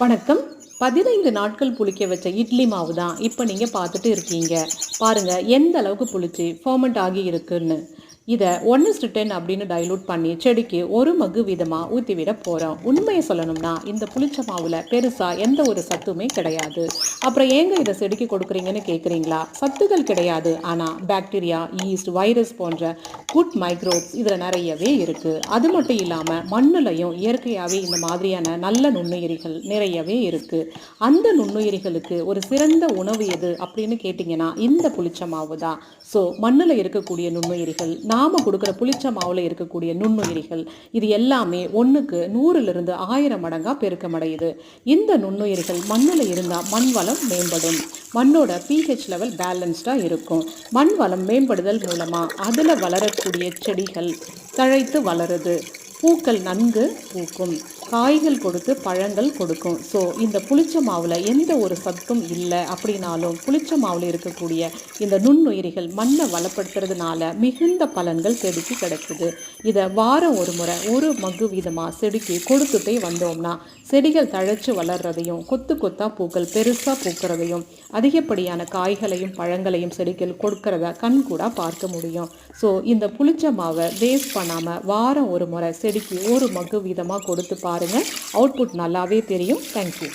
வணக்கம். பதினைந்து நாட்கள் புளிக்க வச்ச இட்லி மாவு தான் இப்போ நீங்கள் பார்த்துட்டு இருக்கீங்க. பாருங்கள் எந்த அளவுக்கு புளிச்சு ஃபர்மெண்ட் ஆகி இருக்குன்னு. இதை ஒன் இஸ்ட் டென் அப்படின்னு டைலூட் பண்ணி செடிக்கு ஒரு மகு விதமாக ஊற்றிவிட போகிறோம் உண்மையை சொல்லணும்னா இந்த புளிச்ச மாவில் பெருசாக எந்த ஒரு சத்துமே கிடையாது. அப்புறம் ஏங்க இதை செடிக்கு கொடுக்குறீங்கன்னு கேட்குறீங்களா சத்துகள் கிடையாது. ஆனால் பாக்டீரியா ஈஸ்ட் வைரஸ் போன்ற குட் மைக்ரோப்ஸ் இதில் நிறையவே இருக்குது அது மட்டும் இல்லாமல் மண்ணுலையும் இயற்கையாகவே இந்த மாதிரியான நல்ல நுண்ணுயிரிகள் நிறையவே இருக்குது அந்த நுண்ணுயிரிகளுக்கு ஒரு சிறந்த உணவு எது அப்படின்னு கேட்டிங்கன்னா இந்த புளிச்ச மாவு தான் ஸோ மண்ணில் இருக்கக்கூடிய நுண்ணுயிரிகள் நாம் கொடுக்குற புளிச்ச மாவில் இருக்கக்கூடிய நுண்ணுயிரிகள் இது எல்லாமே ஒன்றுக்கு நூறுலேருந்து ஆயிரம் மடங்காக பெருக்கமடையுது. இந்த நுண்ணுயிரிகள் மண்ணில் இருந்தால் மண் வளம் மேம்படும். மண்ணோட பிஹெச் லெவல் பேலன்ஸ்டாக இருக்கும். மண் வளம் மேம்படுதல் மூலமாக அதில் வளரக்கூடிய செடிகள் தழைத்து வளருது. பூக்கள் நன்கு பூக்கும். காய்கள் கொடுத்து பழங்கள் கொடுக்கும். ஸோ இந்த புளிச்ச மாவில் எந்த ஒரு சத்தும் இல்லை அப்படின்னாலும் புளிச்ச மாவில் இருக்கக்கூடிய இந்த நுண்ணுயிரிகள் மண்ணை வளப்படுத்துறதுனால மிகுந்த பலன்கள் செடிக்கு கிடைக்குது. இதை வாரம் ஒரு முறை ஒரு மகு வீதமாக செடிக்கு கொடுத்துட்டே வந்தோம்னா செடிகள் தழைச்சு வளர்றதையும் கொத்து கொத்தா பூக்கள் பெருசாக பூக்கிறதையும் அதிகப்படியான காய்களையும் பழங்களையும் செடிகள் கொடுக்கறத கண் கூட பார்க்க முடியும். ஸோ இந்த புளிச்ச மாவை வேஸ்ட் பண்ணாமல் வாரம் ஒரு முறை செடிக்கு ஒரு மக்கு வீதமாக கொடுத்து பாருங்கள் அவுட்புட் நல்லாவே தெரியும். தேங்க்யூ